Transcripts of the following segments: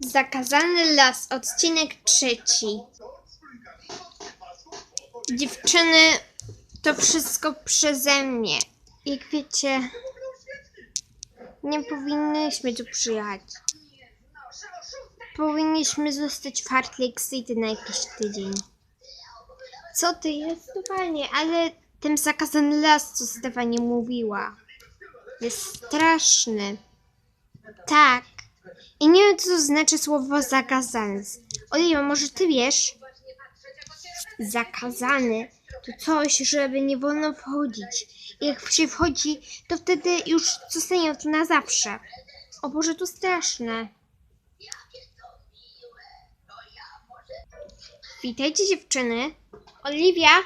Zakazany las, odcinek trzeci. Dziewczyny, to wszystko przeze mnie. Jak wiecie, nie powinnyśmy tu przyjechać. Powinniśmy zostać w Heart Lake City na jakiś tydzień. Co ty, jest to fajnie, ale ten zakazany las, co Stefani mówiła, jest straszny. Tak. I nie wiem, co to znaczy słowo zakazany. Oliwa, może ty wiesz? Zakazany to coś, żeby nie wolno wchodzić. Jak się wchodzi, to wtedy już zostanie to na zawsze. O Boże, to straszne. Witajcie dziewczyny. Oliwia,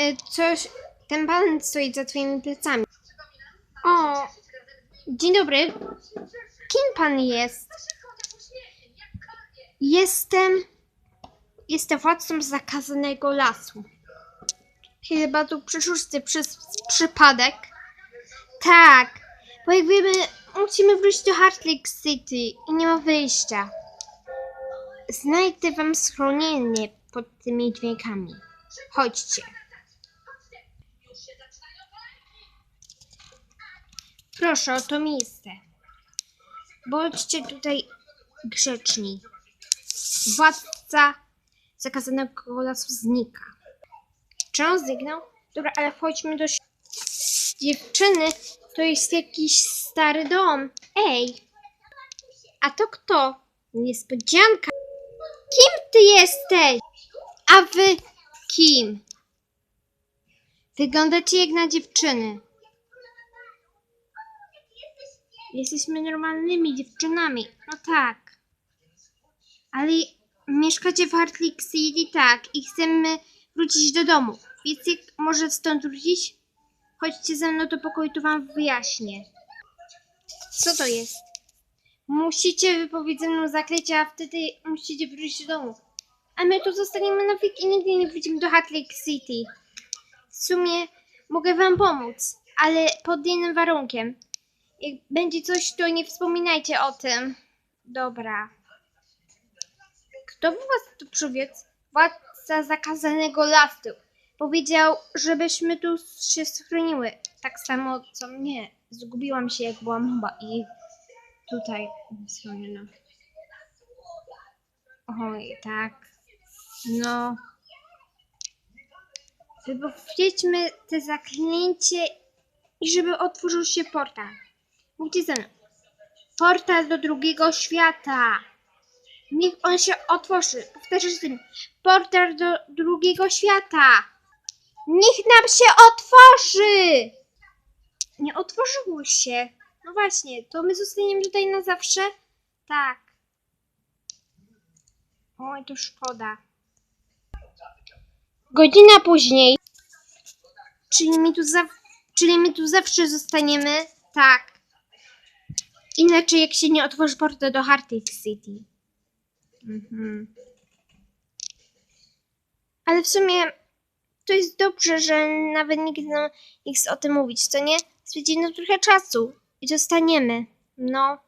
y, coś, ten pan stoi za twoimi plecami. O, dzień dobry. Kim pan jest? Jestem. Jestem władcą zakazanego lasu. Chyba tu przeszusty przez przypadek. Tak, bo jak wiemy, musimy wrócić do Heart Lake City i nie ma wyjścia. Znajdę wam schronienie pod tymi dźwiękami. Chodźcie. Proszę o to miejsce. Bądźcie tutaj grzeczni. Władca zakazanego lasu znika. Czy on zniknął? Dobra, ale wchodźmy do. Dziewczyny, to jest jakiś stary dom. Ej! A to kto? Niespodzianka. Kim ty jesteś? A wy kim? Wyglądacie jak na dziewczyny. Jesteśmy normalnymi dziewczynami. No tak. Ale mieszkacie w Heart Lake City, tak. I chcemy wrócić do domu. Więc jak może stąd wrócić? Chodźcie ze mną do pokoju, to wam wyjaśnię. Co to jest? Musicie wypowiedzieć ze mną a wtedy musicie wrócić do domu. A my tu zostaniemy na wieki i nigdy nie wrócimy do Heart Lake City. W sumie mogę wam pomóc, ale pod jednym warunkiem. Jak będzie coś, to nie wspominajcie o tym. Dobra. Kto był was tu przywiózł? Władca zakazanego lasu. Powiedział, żebyśmy tu się schroniły. Tak samo co mnie. Zgubiłam się, jak byłam chyba i tutaj schroniona. Oj, tak. No. Wypowiedźmy te zaklęcie i żeby otworzył się portal. Mówcie ze. Portal do drugiego świata. Niech on się otworzy. Powtarzam z tym. Portal do drugiego świata. Niech nam się otworzy. Nie otworzyło się. No właśnie, to my zostaniemy tutaj na zawsze? Tak. Oj, to szkoda. Godzina później. Czyli my tu, za... Czyli my tu zawsze zostaniemy? Tak. Inaczej jak się nie otworzy portal do Lake City. Mhm. Ale w sumie to jest dobrze, że nawet nikt nam nie chce o tym mówić, co nie? Spędzimy trochę czasu i zostaniemy. No.